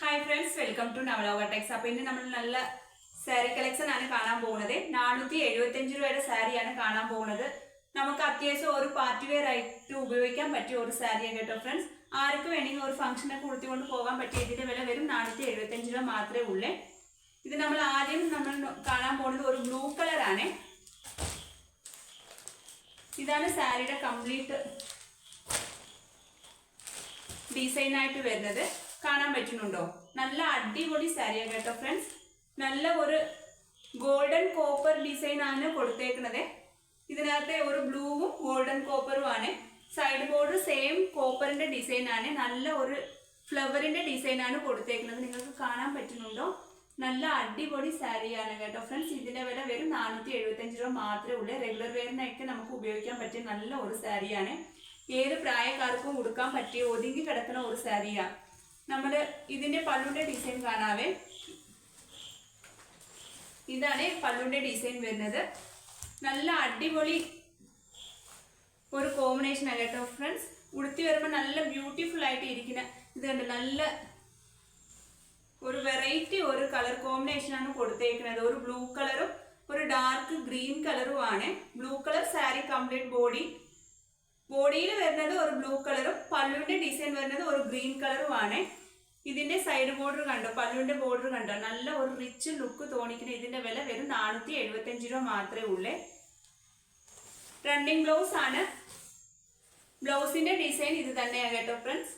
Hi friends welcome to Navaloka techs അപ്പൊ ഇന്ന് നമ്മൾ നല്ല സാരി കളക്ഷൻ ആണ് കാണാൻ പോകുന്നത്. നാനൂറ്റി എഴുപത്തി അഞ്ച് രൂപയുടെ സാരിയാണ് കാണാൻ പോകുന്നത്. നമുക്ക് അത്യാവശ്യം ഒരു പാർട്ടി വെയർ ആയിട്ട് ഉപയോഗിക്കാൻ പറ്റിയ ഒരു സാരിയാണ് കേട്ടോ ഫ്രണ്ട്സ് ആർക്ക് വേണമെങ്കിൽ ഒരു ഫംഗ്ഷനൊക്കെ ഉടുത്തിക്കൊണ്ട് പോകാൻ പറ്റിയ ഇതിന്റെ വില വരും നാനൂറ്റി എഴുപത്തി അഞ്ച് രൂപ മാത്രമേ ഉള്ളേ. ഇത് നമ്മൾ ആദ്യം നമ്മൾ കാണാൻ പോകുന്നത് ഒരു ബ്ലൂ കളറാണ് ഇതാണ് സാരിയുടെ കംപ്ലീറ്റ് ഡിസൈനായിട്ട് വരുന്നത്. കാണാൻ പറ്റുന്നുണ്ടോ? നല്ല അടിപൊളി സാരിയാണ് കേട്ടോ ഫ്രണ്ട്സ് നല്ല ഒരു ഗോൾഡൻ കോപ്പർ ഡിസൈൻ ആണ് കൊടുത്തേക്കുന്നത് ഇതിനകത്തെ ഒരു ബ്ലൂവും ഗോൾഡൻ കോപ്പറും ആണ്. സൈഡ് ബോർഡർ സെയിം കോപ്പറിന്റെ ഡിസൈൻ ആണ്. നല്ല ഒരു ഫ്ലവറിന്റെ ഡിസൈൻ ആണ് കൊടുത്തേക്കുന്നത് നിങ്ങൾക്ക് കാണാൻ പറ്റുന്നുണ്ടോ? നല്ല അടിപൊളി സാരിയാണ് കേട്ടോ ഫ്രണ്ട്സ് ഇതിന്റെ വില വെറും നാനൂറ്റി എഴുപത്തഞ്ച് രൂപ മാത്രമേ ഉള്ളൂ. റെഗുലർ വെയറിനൊക്കെ നമുക്ക് ഉപയോഗിക്കാൻ പറ്റിയ നല്ല ഒരു സാരിയാണ്. ഏത് പ്രായക്കാർക്കും ഉടുക്കാൻ പറ്റിയ ഒതുങ്ങി കിടക്കുന്ന ഒരു സാരിയാണ് നമ്മൾ ഇതിന്റെ പല്ലുന്റെ ഡിസൈൻ കാണാവേ. ഇതാണ് പല്ലുന്റെ ഡിസൈൻ വരുന്നത്. നല്ല അടിപൊളി ഒരു കോമ്പിനേഷൻ ആണ് കേട്ടോ ഫ്രണ്ട്സ് ഉടുത്തി വരുമ്പോൾ നല്ല ബ്യൂട്ടിഫുൾ ആയിട്ട് ഇരിക്കുന്ന ഇത് കണ്ട് നല്ല ഒരു വെറൈറ്റി ഒരു കളർ കോമ്പിനേഷൻ ആണ് കൊടുത്തേക്കുന്നത്. ഒരു ബ്ലൂ കളറും ഒരു ഡാർക്ക് ഗ്രീൻ കളറും ആണ്. Blue colour sari complete body ബോഡിയിൽ വരുന്നത് ഒരു ബ്ലൂ കളറും പല്ലുവിന്റെ ഡിസൈൻ വരുന്നത് ഒരു ഗ്രീൻ കളറും ആണ് ഇതിന്റെ സൈഡ് ബോർഡർ കണ്ടോ? പല്ലുവിന്റെ ബോർഡർ കണ്ടോ? നല്ല ഒരു റിച്ച് ലുക്ക് തോന്നിക്കുന്ന ഇതിന്റെ വില വരും നാനൂറ്റി എഴുപത്തി അഞ്ച് രൂപ മാത്രമേ ഉള്ളേ. റണ്ണിങ് ബ്ലൗസ് ആണ്. ബ്ലൗസിന്റെ ഡിസൈൻ ഇത് തന്നെയാണ് കേട്ടോ ഫ്രണ്ട്സ്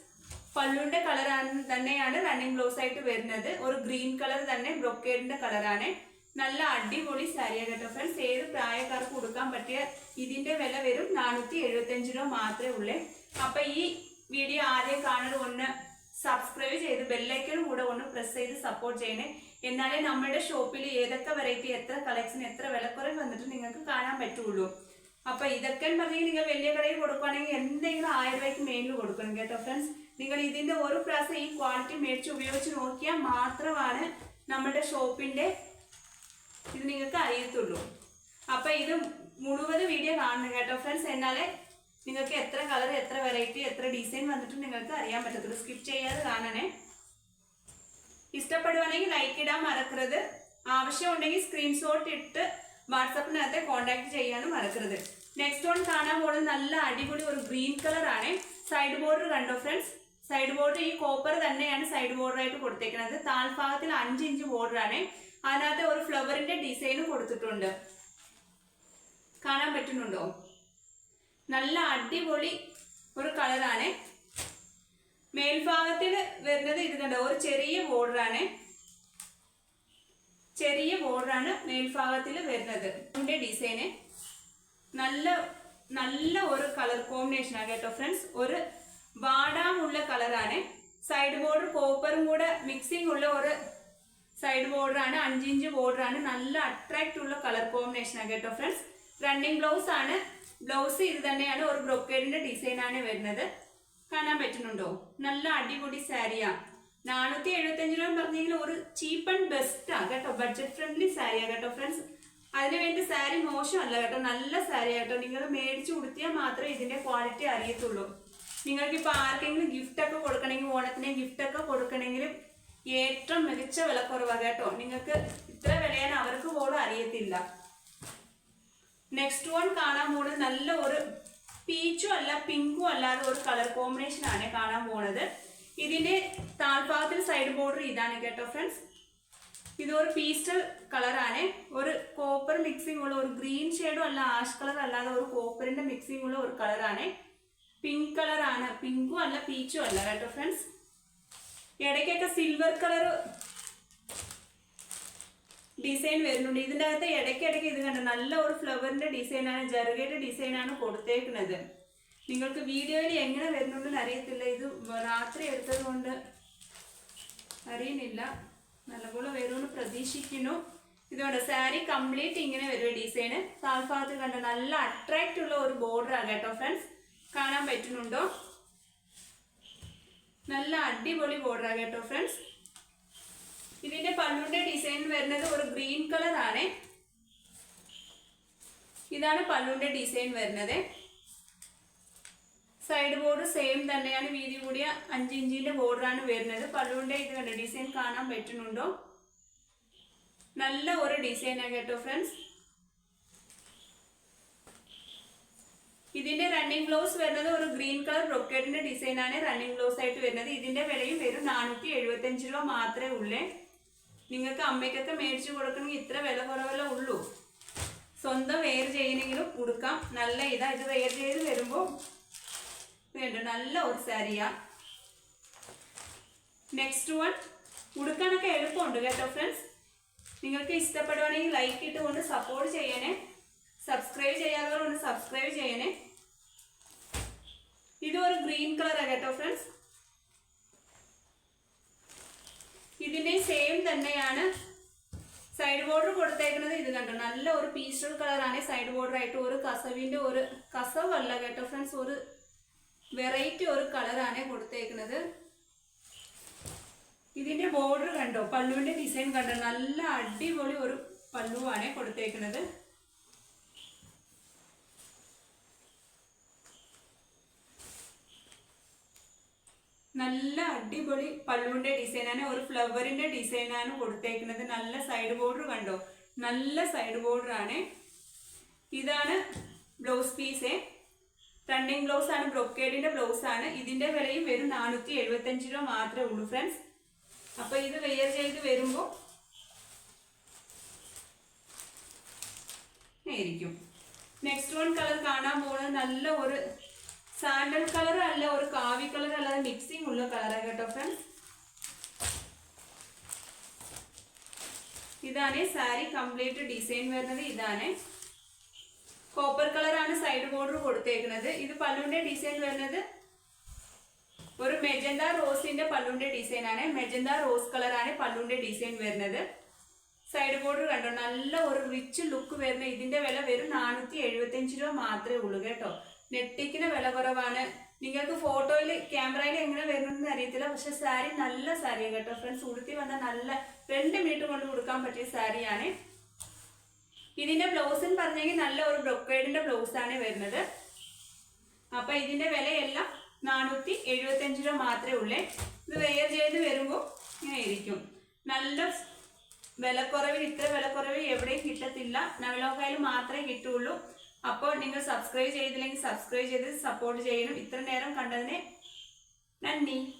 പല്ലുവിന്റെ കളർ തന്നെയാണ് റണ്ണിങ് ബ്ലൗസ് ആയിട്ട് വരുന്നത്. ഒരു ഗ്രീൻ കളർ തന്നെ ബ്രൊക്കേഡിന്റെ കളറാണ്. നല്ല അടിപൊളി സാരിയാണ് കേട്ടോ ഫ്രണ്ട്സ് ഏത് പ്രായക്കാർക്ക് കൊടുക്കാൻ പറ്റിയ ഇതിന്റെ വില വരും നാനൂറ്റി എഴുപത്തി രൂപ മാത്രമേ ഉള്ളൂ. അപ്പൊ ഈ വീഡിയോ ആദ്യം കാണുന്നത് ഒന്ന് സബ്സ്ക്രൈബ് ചെയ്ത് ബെല്ലൈക്കനും കൂടെ ഒന്ന് പ്രസ് ചെയ്ത് സപ്പോർട്ട് ചെയ്യണേ. എന്നാലേ നമ്മുടെ ഷോപ്പിൽ ഏതൊക്കെ വെറൈറ്റി എത്ര കളക്ഷൻ എത്ര വിലക്കുറവ് വന്നിട്ട് നിങ്ങൾക്ക് കാണാൻ പറ്റുള്ളൂ. അപ്പൊ ഇതൊക്കെ പറഞ്ഞാൽ നിങ്ങൾ വലിയ കടയിൽ കൊടുക്കുകയാണെങ്കിൽ എന്തെങ്കിലും ആയിരം രൂപയ്ക്ക് മെയിനിൽ കൊടുക്കണം കേട്ടോ ഫ്രണ്ട്സ് നിങ്ങൾ ഇതിന്റെ ഒരു പ്രാവശ്യം ഈ ക്വാളിറ്റി മേടിച്ച് ഉപയോഗിച്ച് നോക്കിയാൽ മാത്രമാണ് നമ്മുടെ ഷോപ്പിന്റെ ഇത് നിങ്ങൾക്ക് അറിയത്തുള്ളൂ. അപ്പൊ ഇത് മുഴുവൻ വീഡിയോ കാണണം കേട്ടോ. ഫ്രണ്ട്സ് എന്നാലേ നിങ്ങൾക്ക് എത്ര കളർ എത്ര വെറൈറ്റി എത്ര ഡിസൈൻ വന്നിട്ട് നിങ്ങൾക്ക് അറിയാൻ പറ്റത്തുള്ളൂ. സ്കിപ്പ് ചെയ്യാതെ കാണണേ. ഇഷ്ടപ്പെടുവാണെങ്കിൽ ലൈക്ക് ഇടാൻ മറക്കരുത്. ആവശ്യമുണ്ടെങ്കിൽ സ്ക്രീൻഷോട്ട് ഇട്ട് വാട്സപ്പിനകത്ത് കോൺടാക്ട് ചെയ്യാനും മറക്കരുത്. നെക്സ്റ്റ് വൺ കാണാൻ പോകുന്നത് നല്ല അടിപൊളി ഒരു ഗ്രീൻ കളറാണ് സൈഡ് ബോർഡർ കണ്ടോ ഫ്രണ്ട്സ് സൈഡ് ബോർഡർ ഈ കോപ്പർ തന്നെയാണ് സൈഡ് ബോർഡറായിട്ട് കൊടുത്തേക്കുന്നത് താൽഭാഗത്തിൽ അഞ്ച് ഇഞ്ച് ബോർഡറാണ് അതിനകത്ത് ഒരു ഫ്ലവറിന്റെ ഡിസൈനും കൊടുത്തിട്ടുണ്ട്. കാണാൻ പറ്റുന്നുണ്ടോ? നല്ല അടിപൊളി ഒരു കളറാണ്. മേൽഭാഗത്തിൽ വരുന്നത് ഇത് കണ്ടോ ഒരു ചെറിയ ബോർഡറാണ്. ചെറിയ ബോർഡറാണ് മേൽഭാഗത്തിൽ വരുന്നത്. ഇതിന്റെ ഡിസൈന് നല്ല നല്ല ഒരു കളർ കോമ്പിനേഷൻ ആണ് കേട്ടോ ഫ്രണ്ട്സ്. ഒരു വാടാമുള്ള കളറാണ്. സൈഡ് ബോർഡർ കോപ്പറും കൂടെ മിക്സിംഗ് ഉള്ള ഒരു സൈഡ് ബോർഡർ ആണ് അഞ്ച് ഇഞ്ച് ബോർഡർ ആണ്. നല്ല അട്രാക്റ്റ് ഉള്ള കളർ കോമ്പിനേഷൻ ആണ് കേട്ടോ ഫ്രണ്ട്സ് റണ്ണിങ് ബ്ലൗസ് ആണ്. ബ്ലൗസ് ഇത് തന്നെയാണ്. ഒരു ബ്രൊക്കേഡിന്റെ ഡിസൈൻ ആണ് വരുന്നത്. കാണാൻ പറ്റുന്നുണ്ടോ? നല്ല അടിപൊളി സാരിയാ നാനൂറ്റി എഴുപത്തി അഞ്ച് രൂപ പറഞ്ഞെങ്കിൽ ഒരു ചീപ്പ് ആൻഡ് ബെസ്റ്റ് ആ കേട്ടോ. ബഡ്ജറ്റ് ഫ്രണ്ട്ലി സാരിയാ കേട്ടോ ഫ്രണ്ട്സ് അതിന് വേണ്ടി സാരി മോശമല്ല കേട്ടോ. നല്ല സാരി കേട്ടോ. നിങ്ങൾ മേടിച്ചു കൊടുത്തിയാൽ മാത്രമേ ഇതിന്റെ ക്വാളിറ്റി അറിയത്തുള്ളൂ. നിങ്ങൾക്ക് ഇപ്പൊ ആർക്കെങ്കിലും ഗിഫ്റ്റ് ഒക്കെ കൊടുക്കണമെങ്കിൽ ഓണത്തിന് ഗിഫ്റ്റ് ഒക്കെ കൊടുക്കണമെങ്കിലും ഏറ്റവും മികച്ച വിലക്കുറവാ കേട്ടോ. നിങ്ങൾക്ക് ഇത്ര വിലയാണ് അവർക്ക് പോലും അറിയത്തില്ല. നെക്സ്റ്റ് വൺ കാണാൻ പോകുന്നത് നല്ല ഒരു പീച്ചും അല്ല പിങ്കും അല്ലാതെ ഒരു കളർ കോമ്പിനേഷൻ ആണ് കാണാൻ പോകുന്നത് ഇതിന്റെ താഴ്ഭാഗത്തിൽ സൈഡ് ബോർഡർ ഇതാണ് കേട്ടോ ഫ്രണ്ട്സ് ഇത് ഒരു പീസ്റ്റൽ കളറാണ് ഒരു കോപ്പർ മിക്സിംഗ് ഉള്ള ഒരു ഗ്രീൻ ഷെയ്ഡും അല്ല ആഷ് കളർ അല്ലാതെ ഒരു കോപ്പറിന്റെ മിക്സിംഗ് ഉള്ള ഒരു കളറാണ് പിങ്ക് കളറാണ് പിങ്കും അല്ല പീച്ചും അല്ല കേട്ടോ ഫ്രണ്ട്സ് ഇടയ്ക്കൊക്കെ സിൽവർ കളർ ഡിസൈൻ വരുന്നുണ്ട്. ഇതിന്റെ അകത്ത് ഇടയ്ക്കിടയ്ക്ക് ഇത് കണ്ട നല്ല ഒരു ഫ്ലവറിന്റെ ഡിസൈനാണ് ജറുകയുടെ ഡിസൈനാണ് കൊടുത്തേക്കുന്നത് നിങ്ങൾക്ക് വീഡിയോയിൽ എങ്ങനെ വരുന്നുണ്ടെന്ന് അറിയത്തില്ല. ഇത് രാത്രി എടുത്തത് കൊണ്ട് അറിയുന്നില്ല നല്ലപോലെ വരുമെന്ന് പ്രതീക്ഷിക്കുന്നു. ഇതുകൊണ്ട് സാരി കംപ്ലീറ്റ് ഇങ്ങനെ വരും ഡിസൈന് താൽഭാഗത്ത് കണ്ട നല്ല അട്രാക്റ്റ് ഉള്ള ഒരു ബോർഡറാണ് കേട്ടോ ഫ്രണ്ട്സ് കാണാൻ പറ്റുന്നുണ്ടോ? നല്ല അടിപൊളി ബോർഡറാണ് കേട്ടോ ഫ്രണ്ട്സ് ഇതിന്റെ പല്ലുവിന്റെ ഡിസൈൻ വരുന്നത് ഒരു ഗ്രീൻ കളർ ആണ്. ഇതാണ് പല്ലുവിന്റെ ഡിസൈൻ വരുന്നത്. സൈഡ് ബോർഡ് സെയിം തന്നെയാണ് വീതി കൂടിയ അഞ്ച് ഇഞ്ചിന്റെ ബോർഡറാണ് വരുന്നത്. പല്ലുവിന്റെ ഇത് കണ്ട ഡിസൈൻ കാണാൻ പറ്റുന്നുണ്ടോ? നല്ല ഒരു ഡിസൈനാണ് കേട്ടോ ഫ്രണ്ട്സ് ഇതിന്റെ റണ്ണിംഗ് ഗ്ലൗസ് വരുന്നത് ഒരു ഗ്രീൻ കളർ ബ്രൊക്കേഡിന്റെ ഡിസൈൻ ആണ് റണ്ണിംഗ് ഗ്ലൗസ് ആയിട്ട് വരുന്നത്. ഇതിന്റെ വിലയും വരും നാനൂറ്റി എഴുപത്തി അഞ്ച് രൂപ മാത്രമേ ഉള്ളേ. നിങ്ങൾക്ക് അമ്മയ്ക്കൊക്കെ മേടിച്ചു കൊടുക്കണമെങ്കിൽ ഇത്ര വില കുറവല്ല ഉള്ളൂ. സ്വന്തം വെയർ ചെയ്യണമെങ്കിലും കൊടുക്കാം നല്ല ഇതാ ഇത് വെയർ ചെയ്ത് വരുമ്പോൾ വേണ്ട നല്ല ഒരു സാരിയാ നെക്സ്റ്റ് വൺ ഉടുക്കാനൊക്കെ എളുപ്പമുണ്ട് കേട്ടോ ഫ്രണ്ട്സ് നിങ്ങൾക്ക് ഇഷ്ടപ്പെടുവാണെങ്കിൽ ലൈക്ക് ഇട്ടുകൊണ്ട് സപ്പോർട്ട് ചെയ്യണേ. സബ്സ്ക്രൈബ് ചെയ്യാത്തവരുണ്ട് സബ്സ്ക്രൈബ് ചെയ്യണേ. ഇത് ഒരു ഗ്രീൻ കളറാണ് കേട്ടോ ഫ്രണ്ട്സ് ഇതിന്റെ സെയിം തന്നെയാണ് സൈഡ് ബോർഡർ കൊടുത്തേക്കുന്നത്. ഇത് കണ്ടോ നല്ല ഒരു പീസ്റ്റൽ കളറാണ് സൈഡ് ബോർഡർ ആയിട്ട് ഒരു കസവിന്റെ ഒരു കസവല്ല കേട്ടോ ഫ്രണ്ട്സ് ഒരു വെറൈറ്റി ഒരു കളറാണ് കൊടുത്തേക്കുന്നത്. ഇതിന്റെ ബോർഡർ കണ്ടോ പല്ലുവിന്റെ ഡിസൈൻ കണ്ടോ നല്ല അടിപൊളി ഒരു പല്ലുവാണ് കൊടുത്തേക്കുന്നത്. നല്ല അടിപൊളി പല്ലുവിന്റെ ഡിസൈനാണ്. ഒരു ഫ്ലവറിന്റെ ഡിസൈനാണ് കൊടുത്തേക്കുന്നത്. നല്ല സൈഡ് ബോർഡർ കണ്ടോ? നല്ല സൈഡ് ബോർഡർ ആണ്. ഇതാണ് ബ്ലൗസ് പീസ് റണ്ണിങ് ബ്ലൗസ് ആണ് ബ്രോക്കേഡിന്റെ ബ്ലൗസ് ആണ്. ഇതിന്റെ വിലയും വരും നാനൂറ്റി എഴുപത്തി അഞ്ച് രൂപ മാത്രമേ ഉള്ളൂ ഫ്രണ്ട്സ് അപ്പൊ ഇത് വെയർ ചെയ്ത് വരുമ്പോൾ ആയിരിക്കും നെക്സ്റ്റ് വൺ കളർ കാണാൻ പോകുന്നത് നല്ല ഒരു സാൻഡൽ കളർ അല്ല ഒരു കാവി കളർ അല്ലാതെ മിക്സിംഗ് ഉള്ള കളറാണ് കേട്ടോ ഫ്രണ്ട്സ് ഇതാണ് സാരി കംപ്ലീറ്റ് ഡിസൈൻ വരുന്നത് ഇതാണ്. കോപ്പർ കളറാണ് സൈഡ് ബോർഡർ കൊടുത്തേക്കുന്നത്. ഇത് പല്ലുവിന്റെ ഡിസൈൻ വരുന്നത് ഒരു മെജന്ത റോസിന്റെ പല്ലുവിന്റെ ഡിസൈൻ ആണ്. മെജന്ത റോസ് കളറാണ് പല്ലുവിന്റെ ഡിസൈൻ വരുന്നത്. സൈഡ് ബോർഡർ കണ്ടോ? നല്ല ഒരു റിച്ച് ലുക്ക് വരുന്ന ഇതിന്റെ വില വെറും നാനൂറ്റി എഴുപത്തി രൂപ മാത്രമേ ഉള്ളൂ കേട്ടോ. നെട്ടിക്കിന് വില കുറവാണ്. നിങ്ങൾക്ക് ഫോട്ടോയിൽ ക്യാമറയിൽ എങ്ങനെ വരുന്നതെന്ന് അറിയത്തില്ല. പക്ഷെ സാരി നല്ല സാരിയാണ് കേട്ടോ ഫ്രണ്ട്സ്. ഉടുത്തി വന്ന നല്ല രണ്ട് മീറ്റർ കൊണ്ട് കൊടുക്കാൻ പറ്റിയ സാരിയാണ്. ഇതിന്റെ ബ്ലൗസിന് പറഞ്ഞെങ്കിൽ നല്ല ഒരു ബ്രൊക്കേഡിന്റെ ബ്ലൗസ് ആണ് വരുന്നത്. അപ്പൊ ഇതിന്റെ വിലയെല്ലാം നാനൂറ്റി എഴുപത്തി അഞ്ച് രൂപ മാത്രമേ ഉള്ളേ. ഇത് വെയർ ചെയ്ത് വരുമ്പോൾ ഇങ്ങനെ ഇരിക്കും. നല്ല വിലക്കുറവിൽ ഇത്ര വിലക്കുറവിൽ എവിടെയും കിട്ടത്തില്ല. നവലോകയിൽ മാത്രമേ കിട്ടുള്ളൂ അപ്പോൾ നിങ്ങൾ സബ്സ്ക്രൈബ് ചെയ്തില്ലെങ്കിൽ സബ്സ്ക്രൈബ് ചെയ്ത് സപ്പോർട്ട് ചെയ്യണം. ഇത്ര നേരം കണ്ടതിന് നന്ദി.